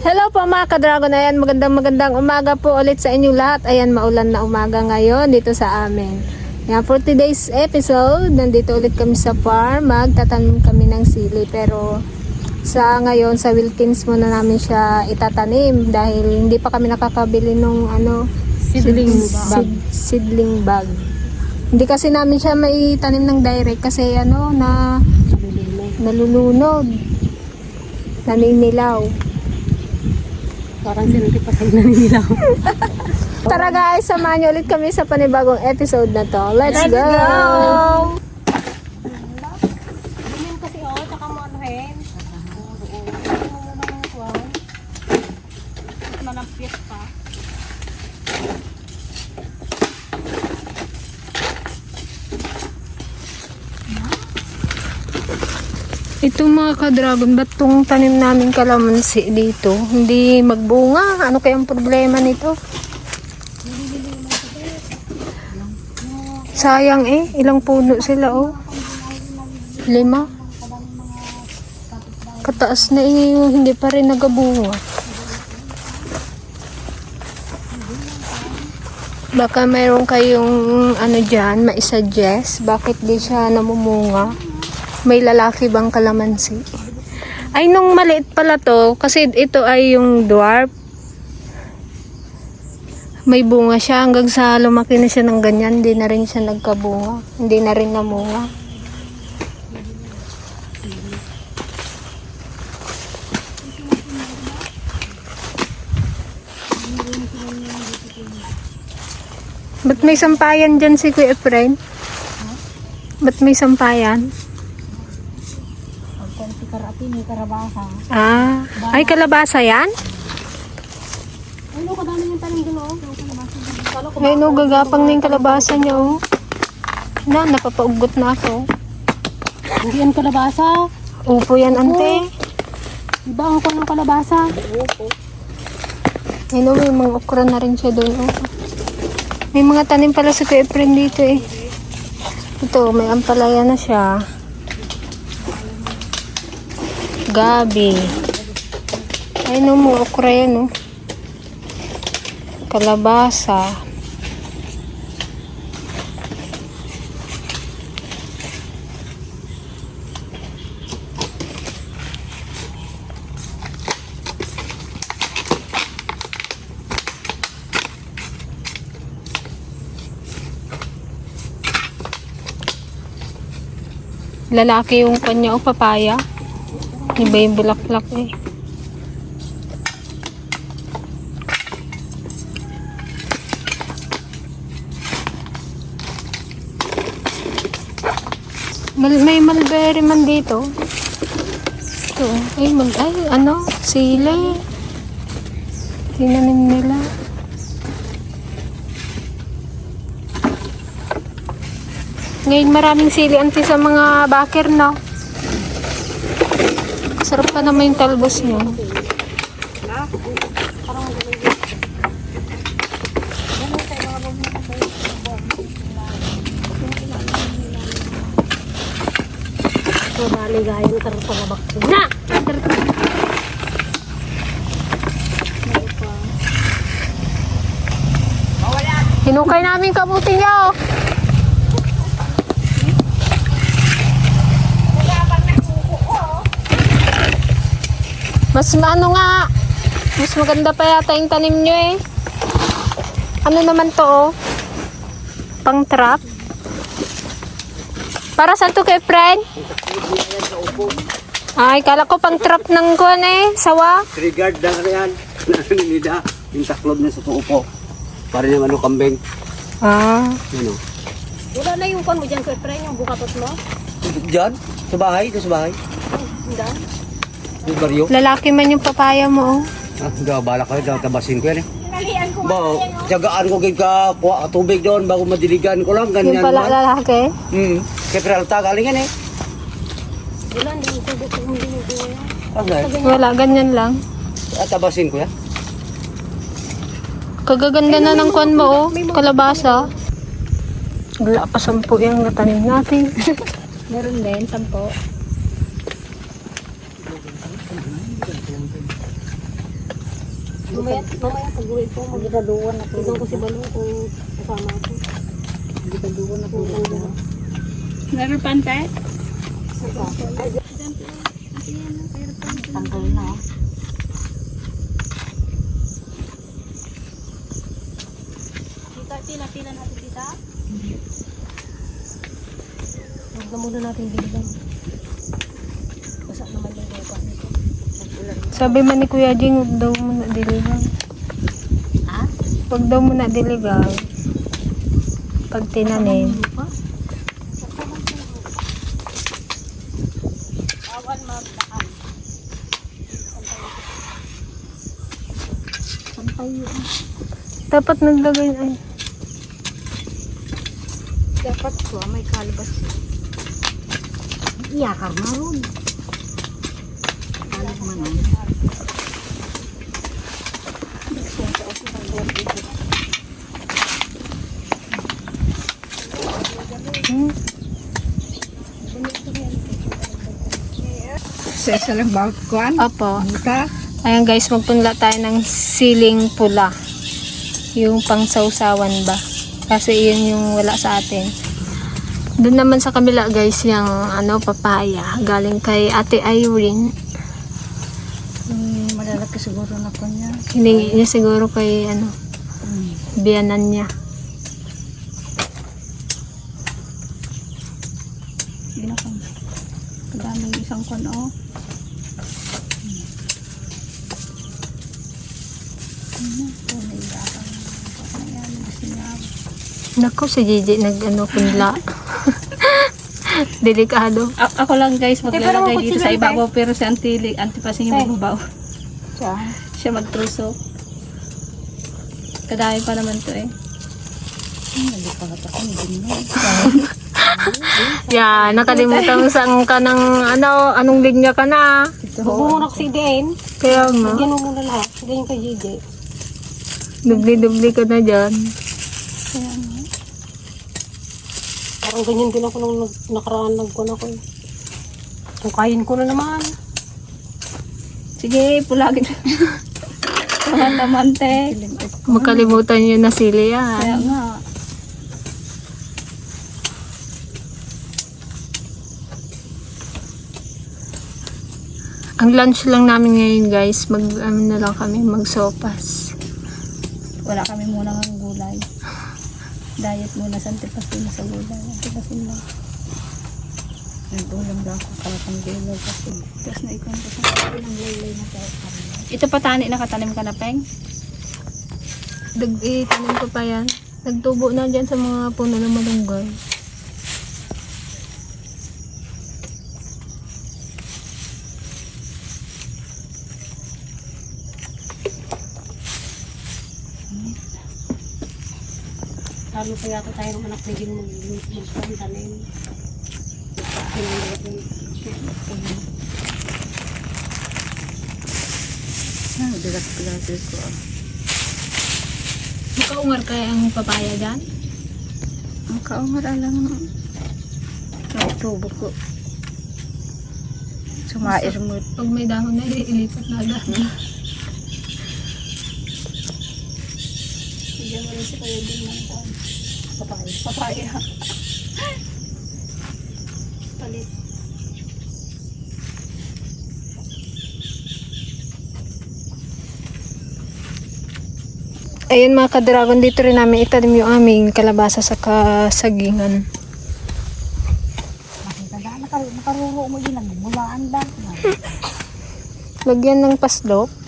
Hello po mga ka-dragon. Ayan, magandang magandang umaga po ulit sa inyong lahat. Ayan, maulan na umaga ngayon dito sa amin. Ayan, for today's episode, nandito ulit kami sa farm. Magtatanim kami ng sili. Pero sa ngayon, sa Wilkins muna namin siya itatanim dahil hindi pa kami nakakabili nung ano, Seedling bag. seedling bag. Hindi kasi namin siya maitanim ng direct kasi ano na nalulunod. Naninilaw. Parang sinantipasan na nila. Tara guys, samahan niyo ulit kami sa panibagong episode na to. Let's, go! Ganyan kasi oh, tsaka mo ano hen. Manampiyas pa. Ito mga ka-dragon, ba't tong tanim namin kalamansi dito? Hindi magbunga. Ano kayang problema nito? Sayang eh. Ilang puno sila oh. Lima. Kataas na eh. Hindi pa rin nagabunga. Baka mayroon kayong ano dyan, maisuggest. Bakit di siya namumunga? May lalaki bang kalamansi? Ay, nung maliit pala to, kasi ito ay yung dwarf. May bunga siya hanggang sa lumaki na siya ng ganyan, hindi na rin siya nagkabunga. Hindi na rin namunga. Ba't may sampayan dyan si Kuya Efrain? Ba't may sampayan? May karabasa. Ah, ay kalabasa yan? Ay, no, kadami yung tanim doon oh. Kalabasa. Ngayon, no, gagapang na yung kalabasa niya, oh. Na, napapaugot na ako. Hindi yan kalabasa. Upo yan, ante. Iba ang ng kalabasa. Ngayon, no, may mga okra na rin siya doon, oh. May mga tanim pala sa Kuya dito, eh. Ito, may ampalaya na siya. Gabi. Ay, no, mga okra yan, oh. Kalabasa. Lalaki yung kanya o papaya. Iba yung bulaklak eh. Mal may mulberry man dito. Ito. Ay, mal ay, ano? Sili. Tinanim nila. Ngayon maraming sili anti sa mga baker, no? Sarap pa naman yung talbos niyo. So, bali gayon karoon pa mabak. Na! Hinukay namin kabuti niyo. Mas ano nga, mas maganda pa yata yung tanim nyo eh. Ano naman to oh? Pang trap? Para saan to kay friend? Ay, kala ko pang trap ng kuwan eh, sawa. Triggered na yan. Nida. Yung taklob na sa tuupo. Para yung ano kambing. Ah, Ano? Wala na yung kon mo dyan, Kuya Fren, yung bukatot mo. Diyan? Sa bahay? Ito sa bahay? Hindi. Yung baryo? lalaki man yung papaya mo oh. Ah, gawa bala ko yun. Tabasin ko yan eh. Nalian ko Ba, tiyagaan ko gid ka kuha ka tubig doon bago madiligan ko lang. Yung Ganyan pala man. lalaki. Hmm. Kaya Peralta galing yan eh. Wala, hindi ko gusto kong ginagawa yan. Okay. Wala, ganyan lang. Ah, tabasin ko yan. Kagaganda na ng kwan mo, oh. Kalabasa. Wala pa sampu yung natanim natin. Meron din, sampo. Mamaya, mamaya pag uwi po, magdaduwan na po. Tignan ko si Balong kung kasama ko. Magdaduwan na po. Meron pante? Tanggal na. Tita, pila-pila natin tita. Huwag na muna natin biligan. Basta naman yung nito. Sabi man ni Kuya Jing, huwag daw diligan. Ha? Huwag daw muna diligan. Pag tinanim. Dapat naglagay ay. Dapat ko, may kalabas. Iyakar na ron. Alam mo Sa isa lang ba kuan? Opo. Buka? Ayan guys, magpunla tayo ng siling pula. Yung pang sausawan ba. Kasi yun yung wala sa atin. Doon naman sa kabila guys, yung ano, papaya. Galing kay Ate Irene. Hmm, malalaki siguro na po niya. Hiningi niya siguro kay ano, biyanan niya. Sige na kung. Kadaming isang kuan oh. Nako, si Gigi nag ano, punla. Delikado. A- ako lang guys maglalagay pero dito sa ibabaw pero si Antili, Antipasin yung magbabaw. Siya. Siya magtruso. Kadami pa naman to eh. Hindi pa nata ko, hindi. Yeah, nakalimutan saan ka ng ano, anong linya ka na. Muna kasi din. Kaya nga, Bigyan mo muna lahat. Ganyan kay JJ. dubli-dubli ka na dyan. Parang ganyan din ako nung nag, nakaraan nagkuhan ako eh. Kung kain ko na naman. Sige, pulagin. Taman naman te. Makalimutan nyo na sili Kaya yan. nga. Ang lunch lang namin ngayon guys, mag ano na lang kami, magsopas. Wala kami muna ng gulay. Diet muna sa antipasin sa gulay. Antipasin lang. Nag-ulam daw ako kalatang gilo kasi. Tapos na ikon ko sa Ito pa tani nakatanim ka na, Peng? Dag itanim ko pa yan. Nagtubo na dyan sa mga puno ng malunggay. Lalo pa yata tayo ng anak ni Jim mag-magkuhan tanim. Ah, bigat klase ko. Makaungar kaya ang papaya dyan? Ang kaungar alam mo. Tubo ko. Sumair mo. Pag may dahon na, ilipat na agad. Rin si Kuya din ng kuwan. Papaya. Papaya. Palit. Ayun mga ka-dragon, dito rin namin itanim yung aming kalabasa sa kasagingan. Nakar nakaruro mo yun. Nagmulaan lang. Lagyan ng paslok.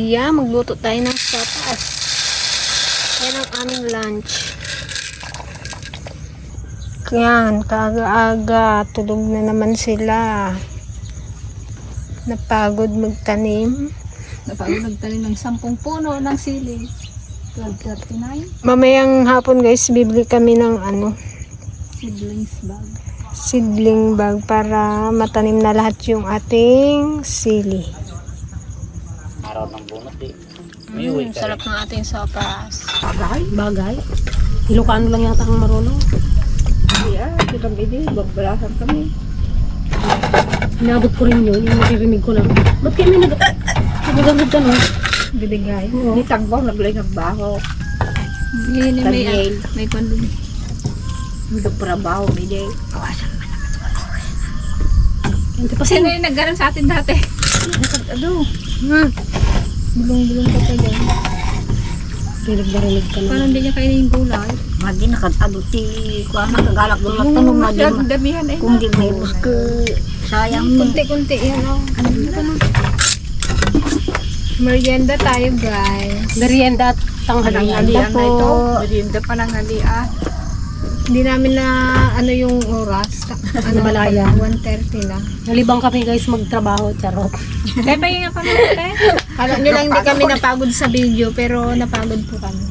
Iya, magluto tayo ng sopas. Yan ang aming lunch. Yan, kaga-aga. Tulog na naman sila. Napagod magtanim. Napagod nagtanim ng 10 puno ng sili. 1239 Mamayang hapon guys, bibili kami ng ano, seedlings bag. seedling bag para matanim na lahat yung ating sili. Araw ng bunot eh. Mm, sarap ng ating sopas. Bagay? Bagay? Ilocano lang yata ang marunong. Yeah, kita bidi, bagbalasan kami. Inabot ko rin yun, yung naririnig ko lang. Ba't kayo may nag... Nagagagad ka no? Bibigay. Oo. Ni tagbaw naglay nagbaho. Yun may Tagyel. may kondom. Nagtrabaho bidi. Hindi pa Sino sin. yung naggaram sa atin dati? Ano? Hmm. Bulong-bulong ka pa dyan. Rinig-rinig ka na. Parang hindi niya kainin yung gulay. Magi nakatado ti kuha nakagalak doon at tanong na di Masyadong damihan eh. kung di may buske sayang mo. Kunti-kunti yan oh. Merienda tayo guys. Merienda at tanghali. Merienda po. Merienda pa nang hali ah. Hindi namin na ano yung oras. Ta- Ano Malaya. 1.30 na. Nalibang kami guys magtrabaho, charot. Kaya pa yung naman Kala nyo lang hindi kami napagod sa video pero napagod po kami.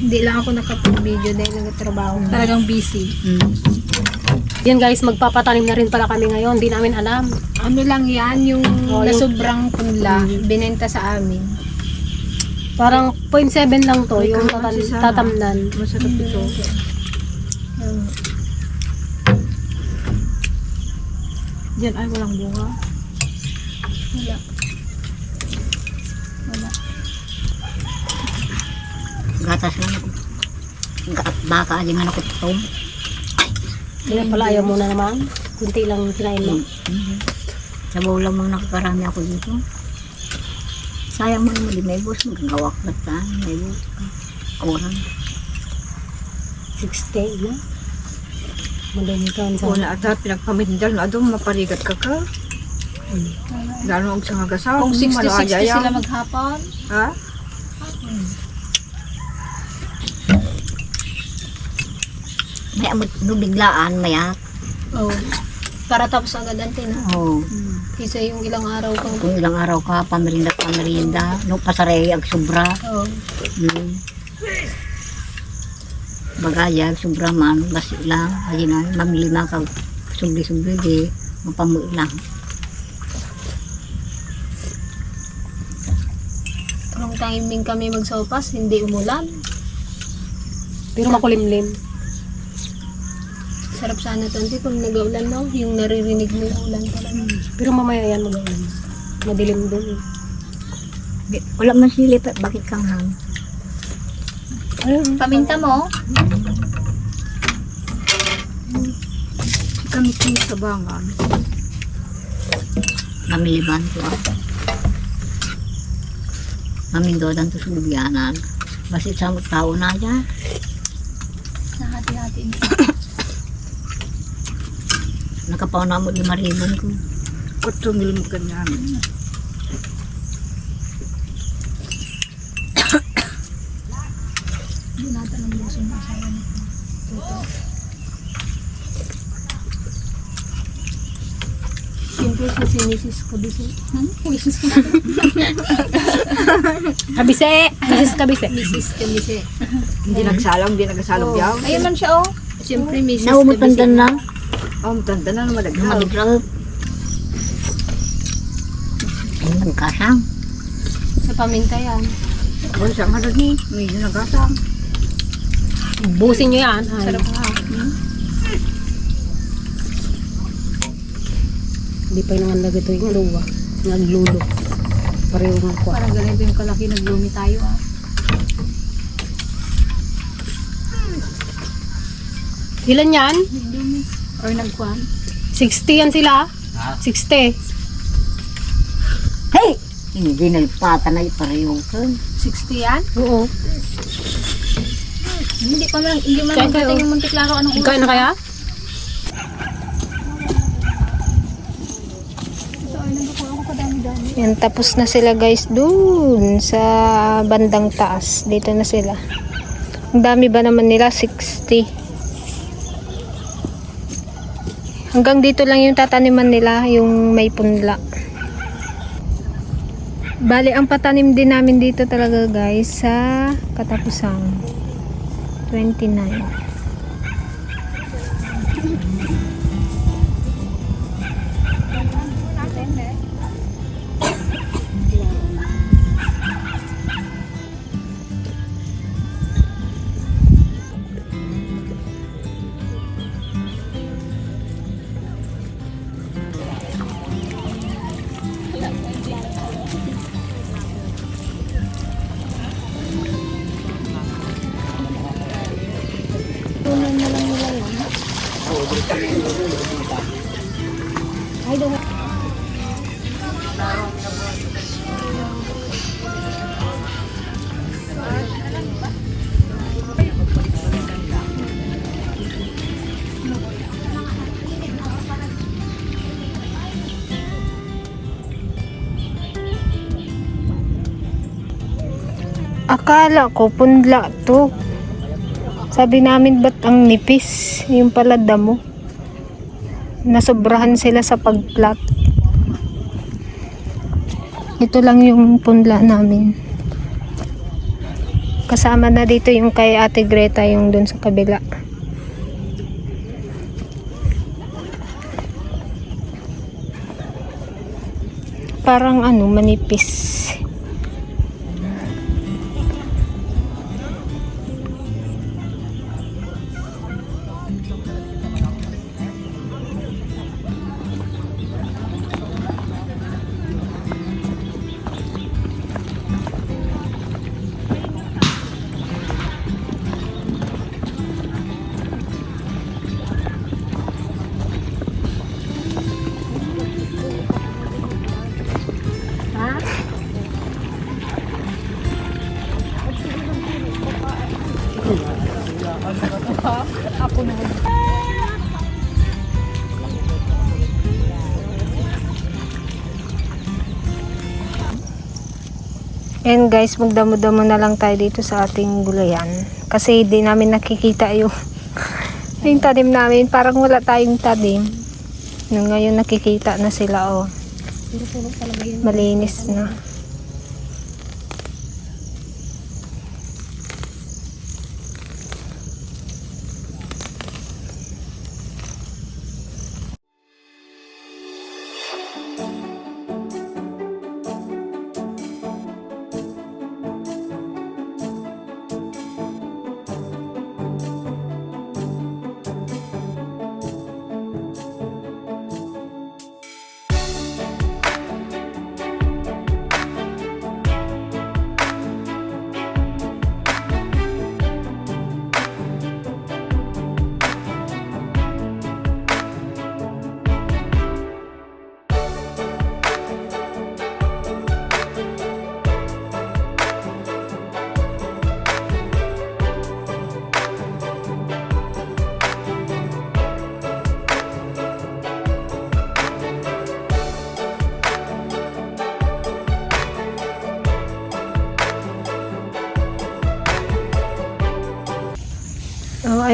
Hindi lang ako nakapag-video dahil nagtatrabaho na. Talagang busy. Yan guys, magpapatanim na rin pala kami ngayon. Hindi namin alam. Ano lang yan, yung Oh, na sobrang punla, binenta sa amin. Parang 0.7 lang to, yung tatamnan. Masarap ito. Yung, Diyan ay walang bunga. wala. Gatas lang ako. Baka man ako tom. Kaya pala ayaw mo na naman. Kunti lang kinain mo. Sabaw lang mo nakakarami ako dito. Sayang mo naman di may bus magagawak na ta. May bus ka. Kurang. 60 na. Madami ka sa... Kung na ata pinagpamindal na doon maparigat ka ka. Lalo ang sa hagasaw. Kung 60-60 malakayayang. sila maghapon, Ha? May amot no biglaan mayak. Oh. Para tapos agad ang tina. Oh. Kisa yung ilang araw kang Kung ilang araw ka pamerinda pamerinda. No pasarey ag sobra. oh. Hmm. Bagayag sobra man basi lang. Ayun na mamili na kag subli-subli di mapamu lang. Nung timing kami magsopas, hindi umulan. Pero makulimlim. Sarap sana to. Hindi pag nag-ulan no, yung naririnig mo yung ulan talaga. Pero mamaya yan mag-ulan. Madilim doon eh. Di- Wala man sili pa bakit kang hang. Paminta mo, Kami kami sa bangan. Mamiliban ko ah. Mamindodan to sa lubyanan. Basi sa tao na dyan. nahati-hati. Nakapaw na mo lima ribon ko. Kutso mil mo ganyan. Binata ng buso ng asawa niya. Siyempre sa sinisis ko dito. Ano? Wishes ko. Kabise! Misis kabise. Misis Kabise. Hindi nagsalang, hindi nagsalang yaw. Ayun man siya oh. Siyempre Misis Naumutandan na. Oh, tanda na naman nagsaw. Maligrag. Ay, magkasang. Sa paminta yan. Kung saan nga ni, medyo nagasang. Busin nyo yan. Ay. Sarap nga. Hindi pa yung nangandag ito yung luwa. Naglulo. Pareho nga ko. Parang ganito yung kalaki naglumi tayo ah. Ilan yan? Or nagkwan. 60 yan sila. 60. Hey! Hindi nalpata na ipareho ka. 60 yan? Oo. Hindi pa man, hindi man Kaya kayo. yung Montiklaro. Anong oras? Ikaw na kaya? Yan, tapos na sila guys dun sa bandang taas. Dito na sila. Ang dami ba naman nila? 60. Hanggang dito lang yung tataniman nila, yung may punla. Bali, ang patanim din namin dito talaga guys sa katapusan. 29. Akala ko punla to. Sabi namin ba't ang nipis? Yung pala damo. Nasobrahan sila sa pagplat. Ito lang yung punla namin. Kasama na dito yung kay Ate Greta yung dun sa kabila. Parang ano, manipis. And guys, magdamo-damo na lang tayo dito sa ating gulayan. Kasi di namin nakikita yung, yung tanim namin. Parang wala tayong tanim. Nung ngayon nakikita na sila oh. Malinis na.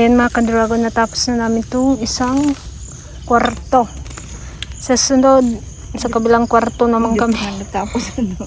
Ayan mga ka-dragon, natapos na namin itong isang kwarto. Sa sunod, sa kabilang kwarto naman kami. Tapos ano,